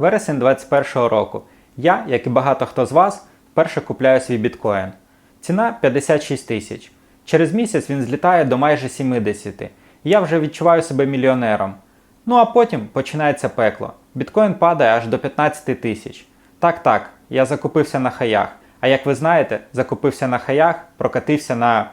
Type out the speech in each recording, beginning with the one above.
Вересень 2021 року. Я, як і багато хто з вас, вперше купляю свій біткоін. Ціна 56 тисяч. Через місяць він злітає до майже 70. Я вже відчуваю себе мільйонером. Ну а потім починається пекло. Біткоін падає аж до 15 тисяч. Так, так, я закупився на хаях. А як ви знаєте, закупився на хаях, прокатився на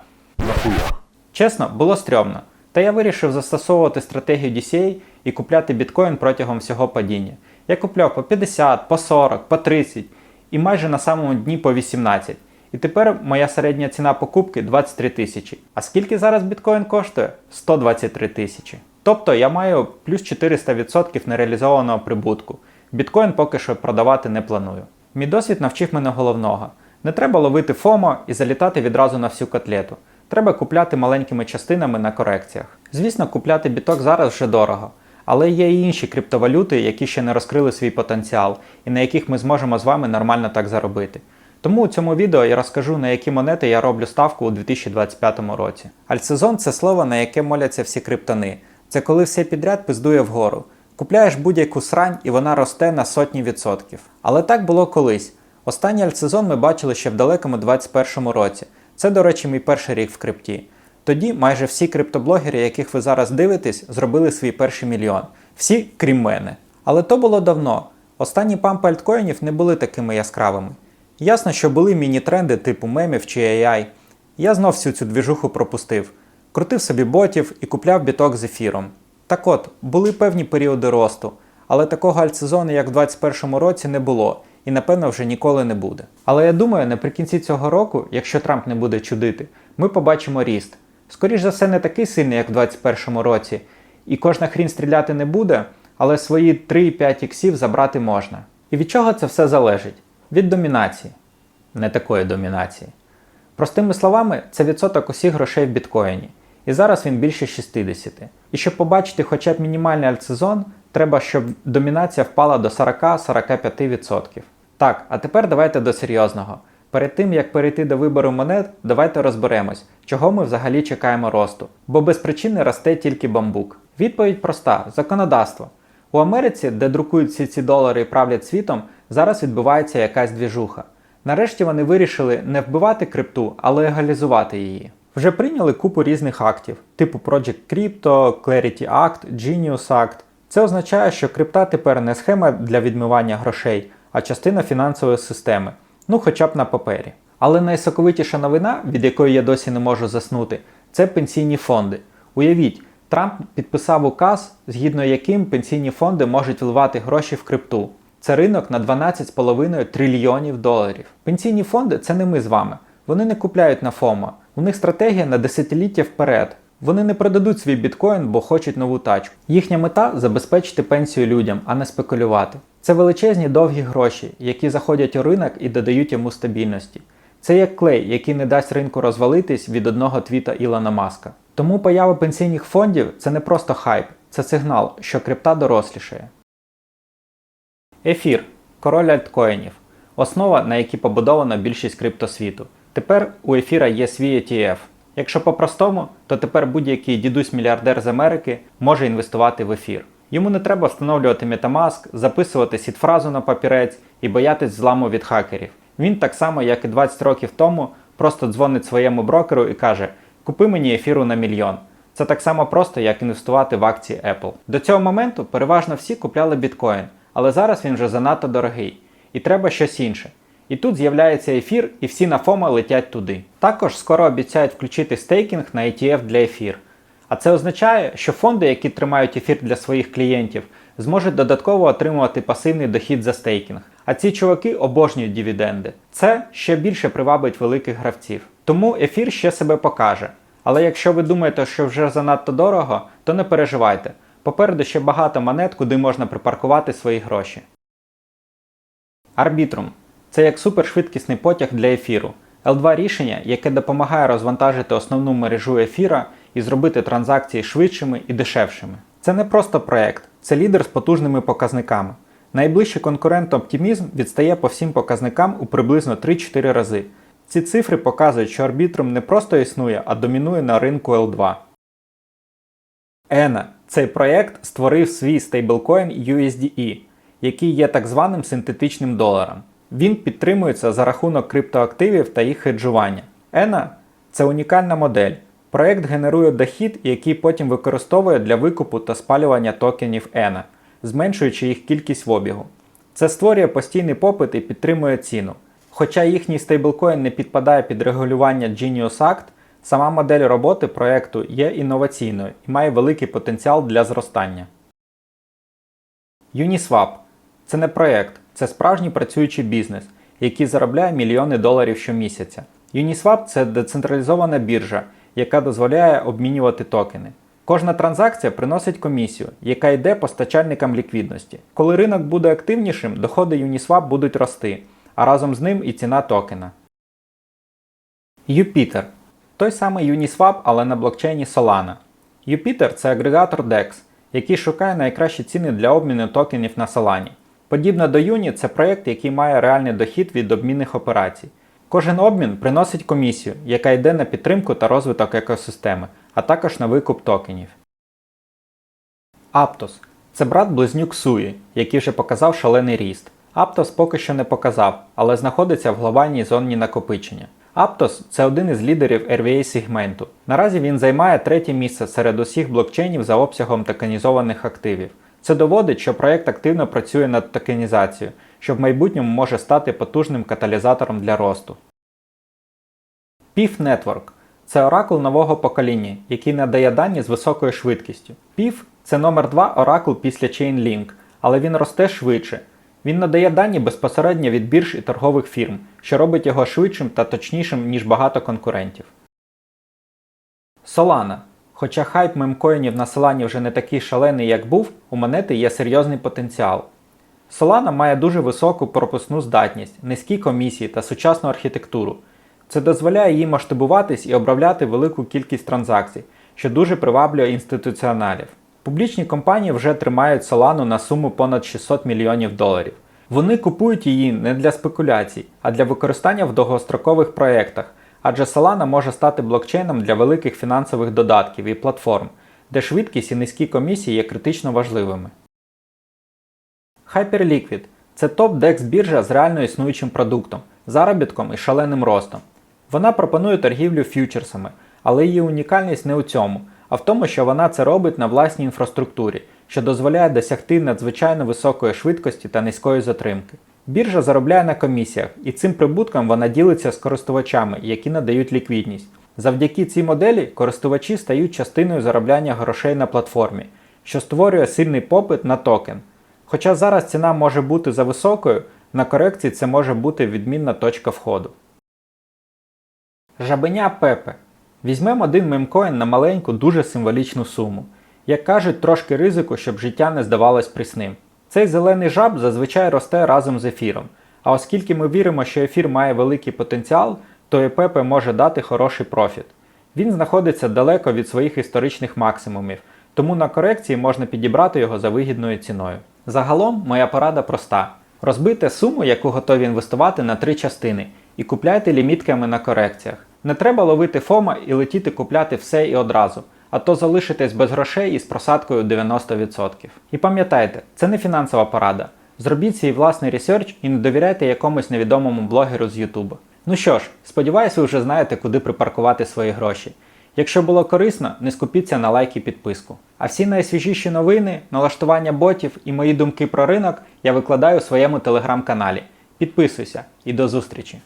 Чесно, було стрьомно. Та я вирішив застосовувати стратегію DCA і купляти біткоін протягом всього падіння. Я купляв по 50, по 40, по 30 і майже на самому дні по 18. І тепер моя середня ціна покупки 23 тисячі. А скільки зараз біткоін коштує? 123 тисячі. Тобто я маю плюс 400% нереалізованого прибутку. Біткоін поки що продавати не планую. Мій досвід навчив мене головного. Не треба ловити ФОМО і залітати відразу на всю котлету. Треба купляти маленькими частинами на корекціях. Звісно, купляти біток зараз вже дорого, але є і інші криптовалюти, які ще не розкрили свій потенціал і на яких ми зможемо з вами нормально так заробити. Тому у цьому відео я розкажу, на які монети я роблю ставку у 2025 році. Альтсезон це слово, на яке моляться всі криптони. Це коли все підряд пиздує вгору. Купляєш будь-яку срань і вона росте на сотні відсотків. Але так було колись. Останній альтсезон ми бачили ще в далекому 2021 році. Це, до речі, мій перший рік в крипті. Тоді майже всі криптоблогери, яких ви зараз дивитесь, зробили свій перший мільйон. Всі, крім мене. Але то було давно. Останні пампи альткоїнів не були такими яскравими. Ясно, що були міні-тренди типу мемів чи AI. Я знов всю цю двіжуху пропустив. Крутив собі ботів і купляв біток з ефіром. Так от, були певні періоди росту, але такого альтсезону, як в 2021 році, не було і напевно вже ніколи не буде. Але я думаю, наприкінці цього року, якщо Трамп не буде чудити, ми побачимо ріст. Скоріш за все, не такий сильний, як в 2021 році, і кожна хрінь стріляти не буде, але свої 3-5 іксів забрати можна. І від чого це все залежить? Від домінації. Не такої домінації. Простими словами, це відсоток усіх грошей в біткоїні. І зараз він більше 60. І щоб побачити хоча б мінімальний альтсезон, треба, щоб домінація впала до 40-45%. Так, а тепер давайте до серйозного. Перед тим як перейти до вибору монет, давайте розберемось, чого ми взагалі чекаємо росту. Бо без причини росте тільки бамбук. Відповідь проста: законодавство. У Америці, де друкують всі ці долари і правлять світом, зараз відбувається якась двіжуха. Нарешті вони вирішили не вбивати крипту, а легалізувати її. Вже прийняли купу різних актів, типу Project Crypto, Clarity Act, Genius Act. Це означає, що крипта тепер не схема для відмивання грошей, а частина фінансової системи, ну хоча б на папері. Але найсоковитіша новина, від якої я досі не можу заснути, це пенсійні фонди. Уявіть, Трамп підписав указ, згідно яким пенсійні фонди можуть вливати гроші в крипту. Це ринок на 12,5 трильйонів доларів. Пенсійні фонди це не ми з вами. Вони не купляють на ФОМО. У них стратегія на десятиліття вперед. Вони не продадуть свій біткоін, бо хочуть нову тачку. Їхня мета забезпечити пенсію людям, а не спекулювати. Це величезні довгі гроші, які заходять у ринок і додають йому стабільності. Це як клей, який не дасть ринку розвалитись від одного твіта Ілона Маска. Тому поява пенсійних фондів це не просто хайп, це сигнал, що крипта дорослішає. Ефір король альткоїнів. Основа, на якій побудована більшість криптосвіту. Тепер у ефіра є свій ETF. Якщо по-простому, то тепер будь-який дідусь-мільярдер з Америки може інвестувати в ефір. Йому не треба встановлювати Metamask, записувати сід-фразу на папірець і боятись зламу від хакерів. Він так само, як і 20 років тому, просто дзвонить своєму брокеру і каже: Купи мені ефіру на мільйон. Це так само просто, як інвестувати в акції Apple. До цього моменту переважно всі купляли біткоін, але зараз він вже занадто дорогий. І треба щось інше. І тут з'являється ефір, і всі на ФОМа летять туди. Також скоро обіцяють включити стейкінг на ETF для ефір. А це означає, що фонди, які тримають ефір для своїх клієнтів, зможуть додатково отримувати пасивний дохід за стейкінг. А ці чуваки обожнюють дивіденди. Це ще більше привабить великих гравців. Тому ефір ще себе покаже. Але якщо ви думаєте, що вже занадто дорого, то не переживайте. Попереду ще багато монет, куди можна припаркувати свої гроші. Арбітрум це як супершвидкісний потяг для ефіру. L2 рішення, яке допомагає розвантажити основну мережу ефіра і зробити транзакції швидшими і дешевшими. Це не просто проект, це лідер з потужними показниками. Найближчий конкурент Optimism відстає по всім показникам у приблизно 3-4 рази. Ці цифри показують, що арбітрум не просто існує, а домінує на ринку L2. ENA – цей проєкт створив свій стейблкоін USDE. який є так званим синтетичним доларом. Він підтримується за рахунок криптоактивів та їх хеджування. ENA – це унікальна модель. Проект генерує дохід, який потім використовує для викупу та спалювання токенів ENA, зменшуючи їх кількість в обігу. Це створює постійний попит і підтримує ціну. Хоча їхній стейблкоін не підпадає під регулювання Genius Act, сама модель роботи проекту є інноваційною і має великий потенціал для зростання. Uniswap це не проект, це справжній працюючий бізнес, який заробляє мільйони доларів щомісяця. Uniswap це децентралізована біржа, яка дозволяє обмінювати токени. Кожна транзакція приносить комісію, яка йде постачальникам ліквідності. Коли ринок буде активнішим, доходи Uniswap будуть рости, а разом з ним і ціна токена. Jupiter той самий Uniswap, але на блокчейні Solana. Jupiter це агрегатор DEX, який шукає найкращі ціни для обміну токенів на Solana. Подібно до Юні, це проєкт, який має реальний дохід від обмінних операцій. Кожен обмін приносить комісію, яка йде на підтримку та розвиток екосистеми, а також на викуп токенів. Aptos це брат близнюк Суї, який вже показав шалений ріст. Aptos поки що не показав, але знаходиться в глобальній зоні накопичення. Aptos це один із лідерів RVA сегменту. Наразі він займає третє місце серед усіх блокчейнів за обсягом токенізованих активів. Це доводить, що проєкт активно працює над токенізацією, що в майбутньому може стати потужним каталізатором для росту. PIF Network це оракул нового покоління, який надає дані з високою швидкістю. PIF – це номер 2 оракул після Chainlink, але він росте швидше. Він надає дані безпосередньо від бірж і торгових фірм, що робить його швидшим та точнішим, ніж багато конкурентів. Solana. Хоча хайп мемкоїнів на Solana вже не такий шалений, як був, у монети є серйозний потенціал. Solana має дуже високу пропускну здатність, низькі комісії та сучасну архітектуру. Це дозволяє їй масштабуватись і обробляти велику кількість транзакцій, що дуже приваблює інституціоналів. Публічні компанії вже тримають Solana на суму понад 600 мільйонів доларів. Вони купують її не для спекуляцій, а для використання в довгострокових проєктах, адже Solana може стати блокчейном для великих фінансових додатків і платформ, де швидкість і низькі комісії є критично важливими. Hyperliquid – це топ-декс біржа з реально існуючим продуктом, заробітком і шаленим ростом. Вона пропонує торгівлю ф'ючерсами, але її унікальність не у цьому, а в тому, що вона це робить на власній інфраструктурі, що дозволяє досягти надзвичайно високої швидкості та низької затримки. Біржа заробляє на комісіях, і цим прибутком вона ділиться з користувачами, які надають ліквідність. Завдяки цій моделі користувачі стають частиною заробляння грошей на платформі, що створює сильний попит на токен. Хоча зараз ціна може бути за високою, на корекції це може бути відмінна точка входу. Жабеня Пепе. Візьмемо один мемкоін на маленьку, дуже символічну суму. Як кажуть, трошки ризику, щоб життя не здавалось прісним. Цей зелений жаб зазвичай росте разом з ефіром. А оскільки ми віримо, що ефір має великий потенціал, то Пепе може дати хороший профіт. Він знаходиться далеко від своїх історичних максимумів, тому на корекції можна підібрати його за вигідною ціною. Загалом, моя порада проста: розбийте суму, яку готові інвестувати на три частини, і купляйте лімітками на корекціях. Не треба ловити фома і летіти купляти все і одразу, а то залишитесь без грошей із просадкою 90%. І пам'ятайте, це не фінансова порада. Зробіть свій власний ресерч і не довіряйте якомусь невідомому блогеру з Ютубу. Ну що ж, сподіваюсь, ви вже знаєте, куди припаркувати свої гроші. Якщо було корисно, не скупіться на лайк і підписку. А всі найсвіжіші новини, налаштування ботів і мої думки про ринок я викладаю у своєму телеграм-каналі. Підписуйся і до зустрічі!